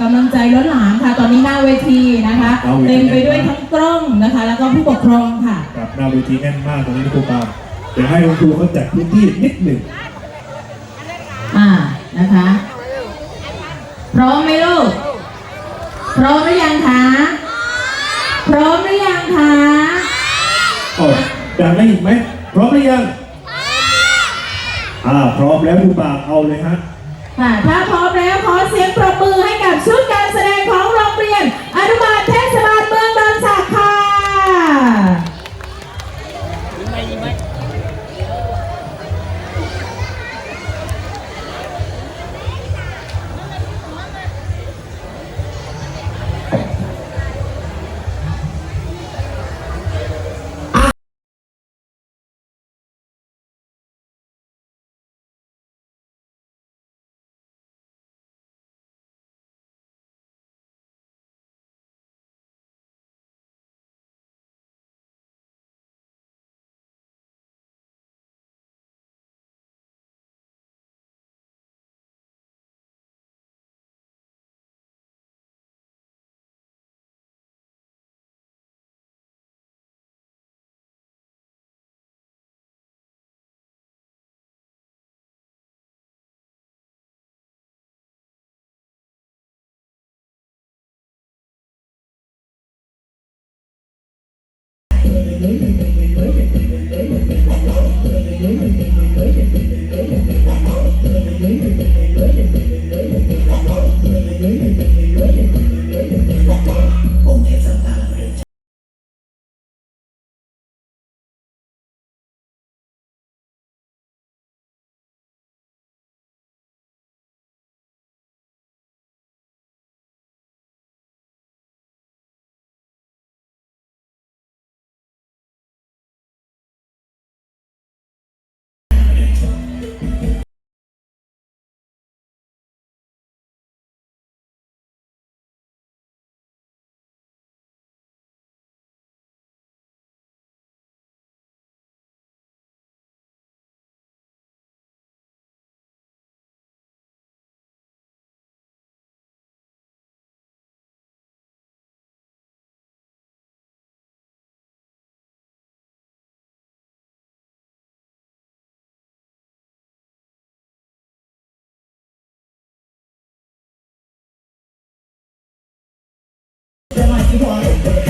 กำลังใจล้นหลามค่ะ ตอนนี้หน้าเวทีนะคะเอาเวทีเต็มไปด้วยทั้งกล้องนะคะ แล้วก็ผู้ปกครองค่ะกับหน้าเวทีแน่นมากตรงนี้นะครูปาล์มเดี๋ยวให้คุณครูเขาจัดพื้นที่นิดหนึ่งอ่านะคะ พร้อมไหมลูก พร้อมหรือยังคะพร้อมหรือยังคะโอ้ดังได้อีกไหมพร้อมหรือยังอ่าพร้อมแล้วครูปาล์มเอาเลยฮะค่ะถ้าพร้อมแล้วขอเสียงปรบมือให้ 2い。 ม